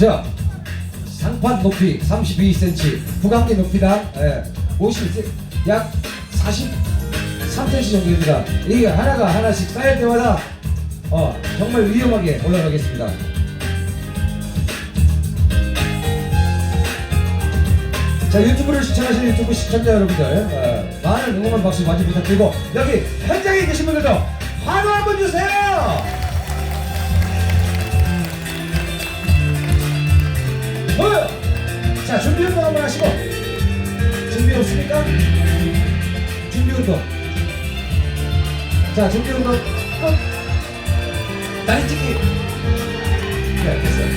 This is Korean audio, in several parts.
자, 상판 높이 32cm, 부강기 높이당 예, 50, 약 43cm 정도입니다. 이게 하나가 하나씩 쌓일 때마다 어, 정말 위험하게 올라가겠습니다. 자 유튜브를 시청하시는 유튜브 시청자 여러분들 어, 많은 응원 박수 많이 부탁드리고 여기 현장에 계신 분들도 환호 한번 주세요. 뭐요? 자 준비 운동 한번 하시고 준비 없습니까? 준비 운동. 자 준비 운동 끝. 다리 찢기. 네 됐어요.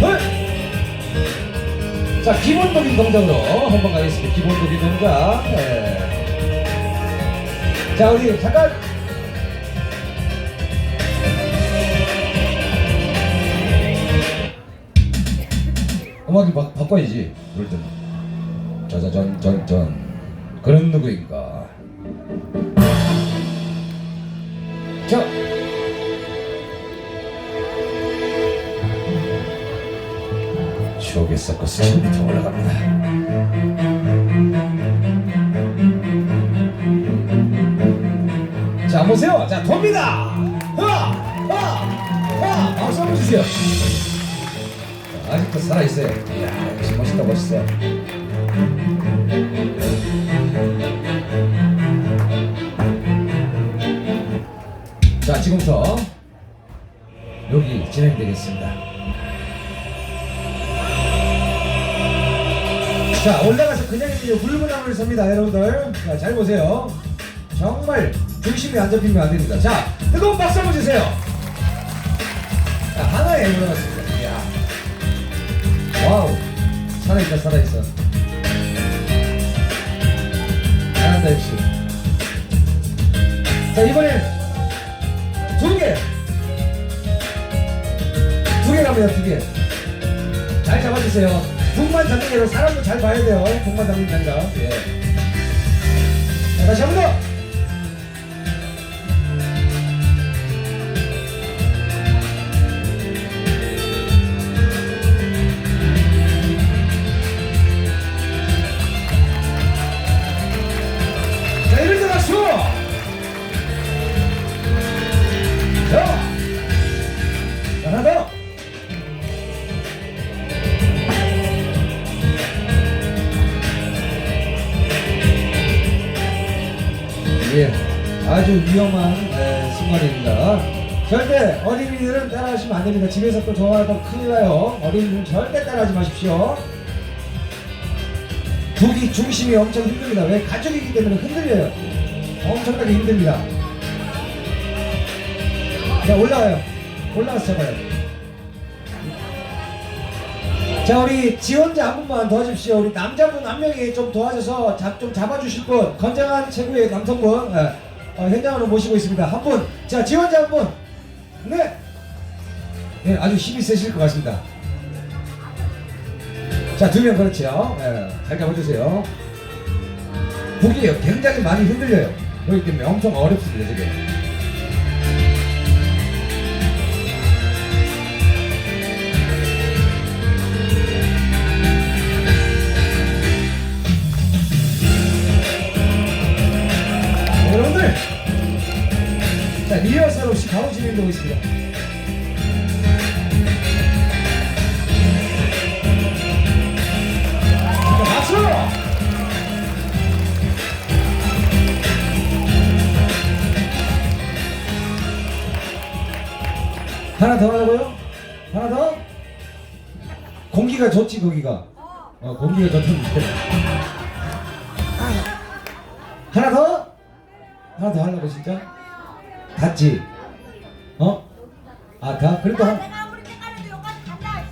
헐! 자 기본적인 동작으로 한번 가겠습니다. 기본적인 동작. 네. 자 우리 잠깐. 음악이 바, 바꿔야지 그럴 때는. 짜자전전전 그런 누구인가. 자. 추억의 서커스 처음부터 올라갑니다. 보세요. 자, 돕니다. 하! 하! 하! 박수 한번 주세요. 자, 아직도 살아있어요. 이야, 역시 멋있다, 멋있어. 자, 지금부터 여기 진행되겠습니다. 자 올라가서 그냥 이제 물구나무를 섭니다 여러분들 자, 잘 보세요 정말 중심이 안 잡히면 안 됩니다. 자 뜨거운 박수 한번 주세요. 자 하나에 올라갔습니다. 이야. 와우. 살아있다 살아있어. 잘한다 역시 자 이번엔 두 개 두 개 갑니다 두 개 잘 잡아주세요. 북만 잡는 게 아니라 사람도 잘 봐야 돼요. 북만 잡는 게 아니라. 예. 자, 다시 한 번 더. 아주 위험한 네, 순간입니다. 절대 어린이들은 따라하시면 안 됩니다. 집에서 또 좋아하다 큰일 나요. 어린이들은 절대 따라하지 마십시오. 두기 중심이 엄청 힘듭니다. 왜? 가족이기 때문에 흔들려요. 엄청나게 힘듭니다. 자, 올라와요. 올라와서 잡아요. 자 우리 지원자 한 분만 도와주십시오. 우리 남자분 한 명이 좀 도와줘서 잡, 좀 잡아주실 분 건장한 최고의 남성분 예, 어, 현장으로 모시고 있습니다. 한 분. 자 지원자 한 분. 네. 네 아주 힘이 세실 것 같습니다. 자 두 명 그렇죠. 예, 잘 잡아주세요. 북이 굉장히 많이 흔들려요. 그렇기 때문에 엄청 어렵습니다 저게. 없이 바로 박수 하나 더 하라고요? 하나 더? 공기가 좋지 거기가 어 공기가 좋던데 하나 더? 하나 더 하려고 진짜? 닿지? 어? 아 다? 그래도 한 내가 아무리 생각해도 여기까지 간다.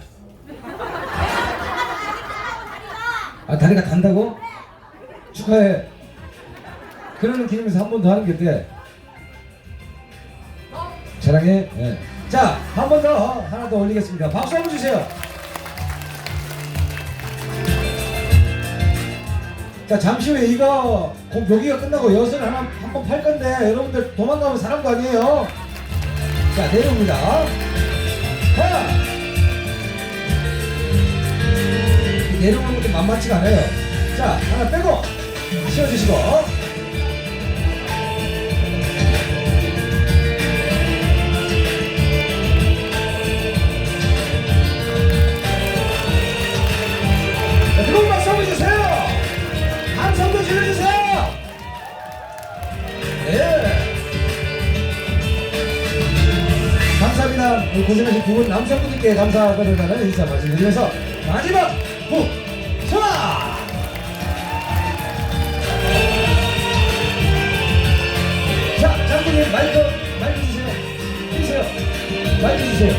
아 다리가 단다고? 축하해 그러는 기념에서 한 번 더 하는 게 어때? 사랑해 예. 자 한 번 더 하나 더 올리겠습니다 박수 한번 주세요 자 잠시 후에 이거 곧 묘기가 끝나고 엿을 하나 한 번 팔 건데 여러분들 도망가면 사람도 아니에요. 자 내려옵니다. 하나. 내려오는 것도 만만치가 않아요. 자 하나 빼고 씌워주시고. 고생하신 두분 남성분들께 감사드린다는 인사 말씀드리면서 마지막 후 소아. 자, 장군님 마이크 마이크 주세요. 주세요. 마이크 주세요.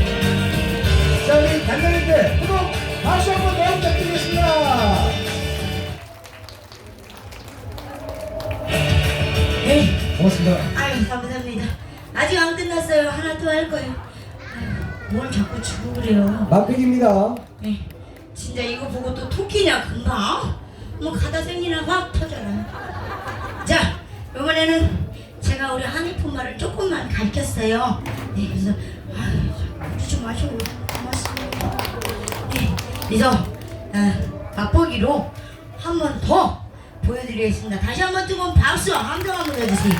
자, 우리 단장님께 구독 박수 한번 더 부탁드리겠습니다. 네, 고맙습니다. 아유 감사합니다. 아직 안 끝났어요. 하나 더 할 거예요. 뭘 자꾸 주고 그래요. 만픽입니다. 네, 진짜 이거 보고 또 토끼냐 금방? 뭐 가다 생기나 확 터져라. 자, 이번에는 제가 우리 한이푼말을 조금만 가르쳤어요. 네, 그래서 아유, 좀 마시고 고맙습니다. 네, 그래서 아, 맛보기로 한 번 더 보여드리겠습니다. 다시 한 번 뜨거운 박수와 함성 한번 해주세요.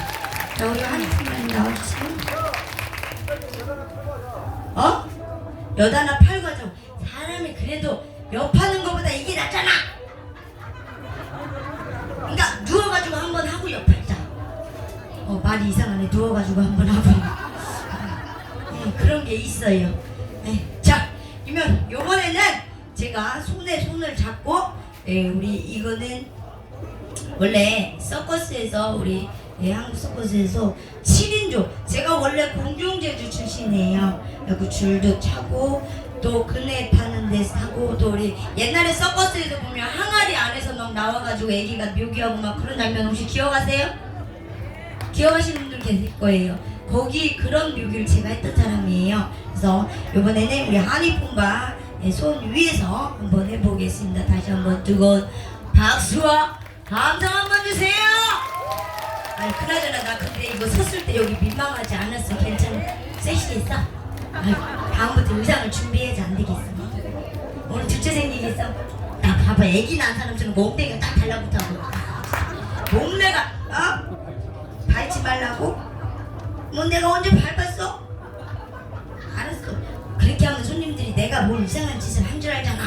자, 우리 한이푼말 나와주세요. 팔고 하자고 사람이 그래도 엿 파는 거보다 이게 낫잖아. 그러니까 누워가지고 한 번 하고 엿 팔자. 어 말이 이상하네. 누워가지고 한 번 하고. 네, 그런 게 있어요. 네, 자 그러면 요번에는 제가 손에 손을 잡고 네, 우리 이거는 원래 서커스에서 우리 예, 한국 서커스에서 7인 조 제가 원래 공중제주 출신이에요. 그 줄도 차고 또 그네 타는 데서 타고 또 우리 옛날에 서커스에서 보면 항아리 안에서 막 나와가지고 애기가 묘기하고 막 그런 장면 혹시 기억하세요? 기억하시는 분들 계실 거예요. 거기 그런 묘기를 제가 했던 사람이에요. 그래서 이번에는 우리 한이폰과 예, 손 위에서 한번 해보겠습니다. 다시 한번 뜨거운 박수와 감상 한번 주세요 아니 그나저나 나 근데 이거 섰을 때 여기 민망하지 않았어 괜찮아 섹시했어? 아이 다음부터 의상을 준비해야지 안 되겠어 오늘 둘째 생기겠어? 나 봐봐 애기 낳은 사람처럼 몸뚱이가 딱 달라붙어고 몸매가 어? 밟지 말라고? 뭐 내가 언제 밟았어? 알았어 그렇게 하면 손님들이 내가 뭘 이상한 짓을 한 줄 알잖아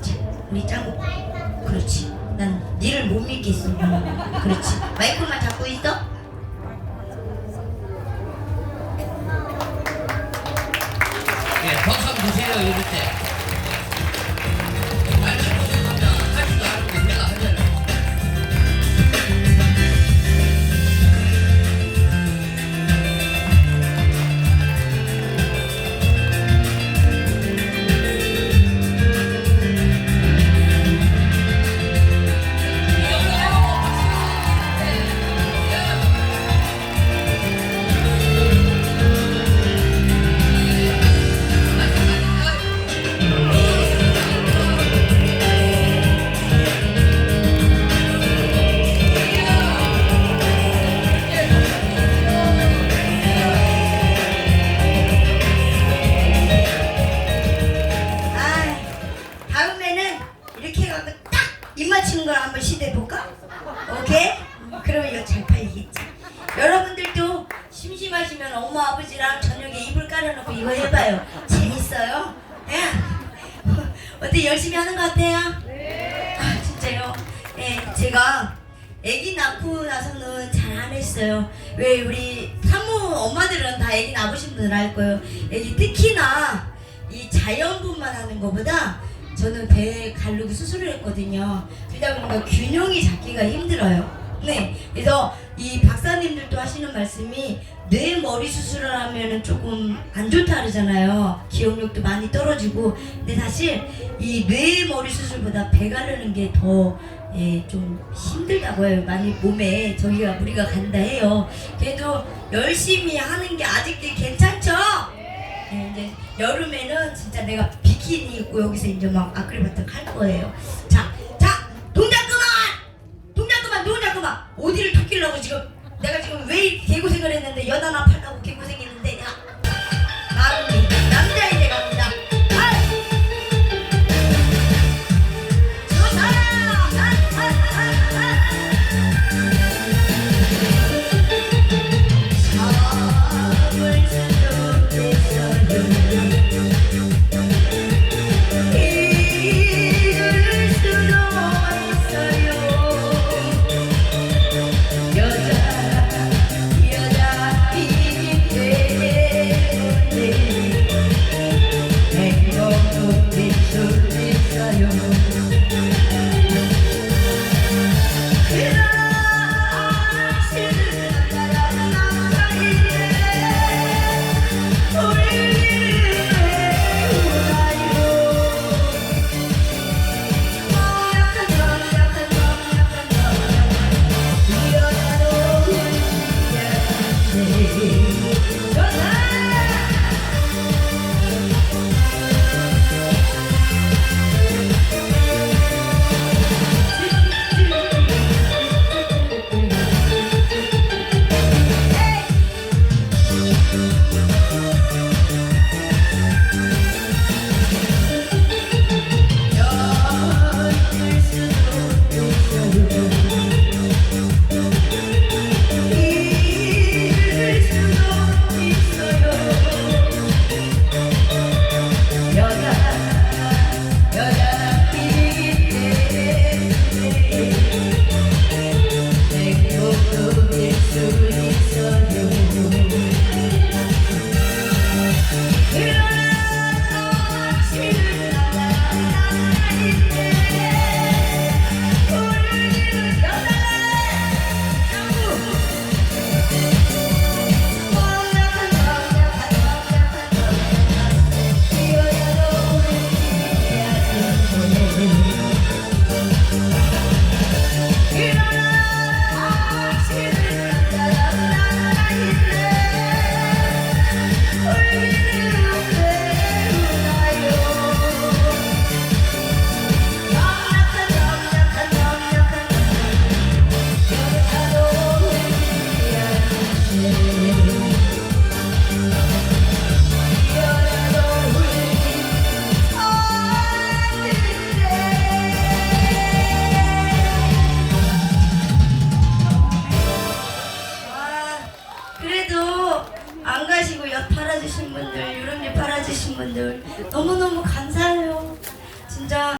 자 우리 짱구 그렇지 난 니를 못 믿겠어. 그렇지. 마이크만 잡고 있어? 예, 박수 한번 주세요, 이럴 때. 했어요 왜 우리 사모 엄마들은 다 아기 낳으신 분들 알 거예요 아기 특히나 이 자연분만 하는 것보다 저는 배 가르기 수술을 했거든요. 그러다 보니까 균형이 잡기가 힘들어요. 네. 그래서 이 박사님들도 하시는 말씀이 뇌 머리 수술을 하면 조금 안 좋다 그러잖아요. 기억력도 많이 떨어지고. 근데 사실 이 뇌 머리 수술보다 배 가르는 게더 예, 좀 힘들다고 해요. 많이 몸에 저기가 무리가 간다 해요. 그래도 열심히 하는 게 아직도 괜찮죠? 예, 이제 여름에는 진짜 내가 비키니 입고 여기서 이제 막 아크리바틱 할 거예요. 자, 자, 동작 그만! 동작 그만, 동작 그만! 어디를 토끼려고 지금 내가 지금 왜 개고생을 했는데 연하나 팔 to you to